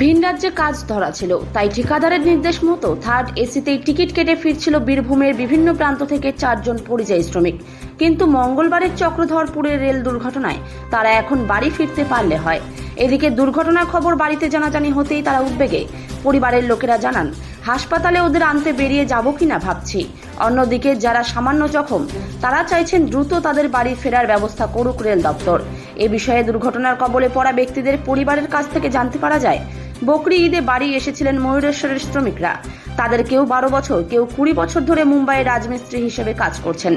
ভিন রাজ্যে কাজ ধরা ছিল, তাই ঠিকাদারের নির্দেশ মতো থার্ড এসিতেই টিকিট কেটে ফিরছিল বীরভূমের বিভিন্ন প্রান্ত থেকে চারজন পরিযায়ী শ্রমিক। কিন্তু মঙ্গলবারের চক্রধরপুরের রেল দুর্ঘটনায় তারা এখন বাড়ি ফিরতে পারলে হয়। এদিকে দুর্ঘটনার খবর বাড়িতে জানাজানি হতেই তারা উদ্বেগে। পরিবারের লোকেরা জানান, হাসপাতালে ওদের আনতে বেরিয়ে যাব কিনা ভাবছি। অন্যদিকে যারা সামান্য জখম, তারা চাইছেন দ্রুত তাদের বাড়ি ফেরার ব্যবস্থা করুক রেল দপ্তর। এ বিষয়ে দুর্ঘটনার কবলে পড়া ব্যক্তিদের পরিবারের কাছ থেকে জানতে পারা যায় বকরি ঈদে বাড়ি এসেছিলেন ময়ূরেশ্বরের শ্রমিকরা। তাদের কেউ বারো বছর, কেউ কুড়ি বছর ধরে মুম্বাইয়ে রাজমিস্ত্রি হিসেবে কাজ করছেন।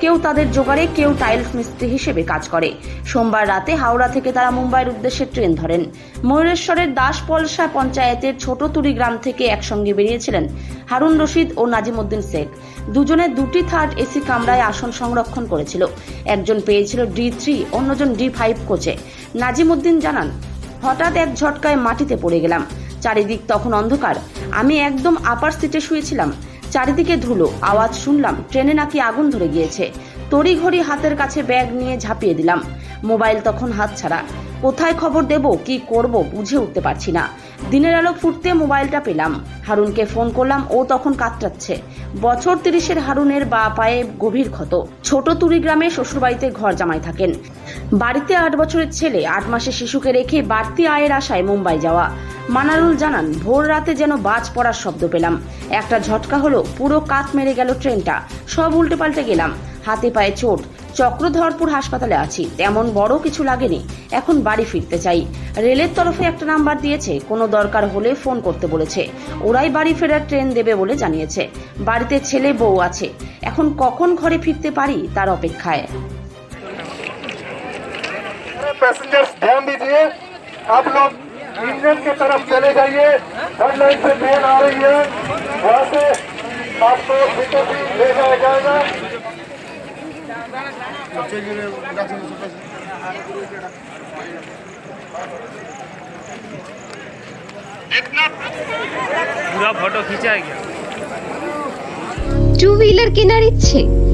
কেউ তাদের জোগাড়ে, কেউ টাইলস মিস্ত্রি হিসেবে কাজ করে। সোমবার রাতে হাওড়া থেকে তারা মুম্বাইয়ের উদ্দেশ্যে ট্রেন ধরেন। ময়ূরেশ্বরের দাসপলসা পঞ্চায়েতের ছোট তুরি গ্রাম থেকে একসঙ্গে বেরিয়েছিলেন হারুন রশিদ ও নাজিমুদ্দিন শেখ। দুজনে দুটি থার্ড এসি কামরায় আসন সংরক্ষণ করেছিল। একজন পেয়েছিল ডি থ্রি, অন্যজন ডি ফাইভ কোচে। নাজিমুদ্দিন জানান হঠাৎ এক ঝটকায় মাটিতে পড়ে গেলাম। চারিদিক তখন অন্ধকার। আমি একদম আপার সিটে শুয়েছিলাম। চারিদিকে ধুলো, আওয়াজ শুনলাম, ট্রেনে নাকি আগুন ধরে গিয়েছে। তড়িঘড়ি হাতের কাছে ব্যাগ নিয়ে ঝাঁপিয়ে দিলাম। মোবাইল তখন হাত ছাড়া কোথায় খবর দেব, কি করব বুঝে উঠতে পারছি না। দিনের আলো ফুটতে মোবাইলটা পেলাম। হারুনকে ফোন করলাম, ও তখন কাতরাচ্ছে। বছর তিরিশের হারুনের বা পায়ে গভীর ক্ষত। ছোট তুরি গ্রামে শ্বশুরবাড়িতে ঘর জামাই থাকেন। বাড়িতে আট বছরের ছেলে, আট মাসের শিশুকে রেখে বাড়তি আয়ের আশায় মুম্বাই যাওয়া। মানারুল জানান, ভোর রাতে যেন বাজ পড়ার শব্দ পেলাম। একটা ঝটকা হলো, পুরো কাত মেরে গেল ট্রেনটা। সব উল্টে পাল্টে গেলাম। হাতে পায়ে চোট। চক্রধরপুর হাসপাতালে আছি তেমন বড় কিছু লাগেনি এখন বাড়ি ফিরতে চাই রেলের তরফে একটা নাম্বার দিয়েছে কোনো দরকার হলে ফোন করতে বলেছে ওরাই বাড়ি ফেরার ট্রেন দেবে বলে জানিয়েছে বাড়িতে ছেলে বউ আছে এখন কখন ঘরে ফিরতে পারি তার অপেক্ষায় पैसेंजर्स ध्यान दीजिए आप लोग इंजन की तरफ चले जाइए थर्ड लाइन से ट्रेन आ रही है वहाँ से आपको सीटों भी ले जाया जाएगा पूरा फोटो खींचा है क्या टू व्हीलर किनारे छे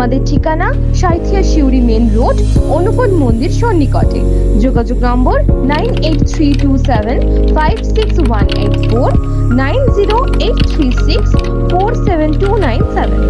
আমাদের ঠিকানা সাইথিয়া শিউরি মেন রোড অনুকূল মন্দির সন্নিকটে। যোগাযোগ নম্বর nine eight three two seven five six one eight four, nine zero eight three six four seven two nine seven.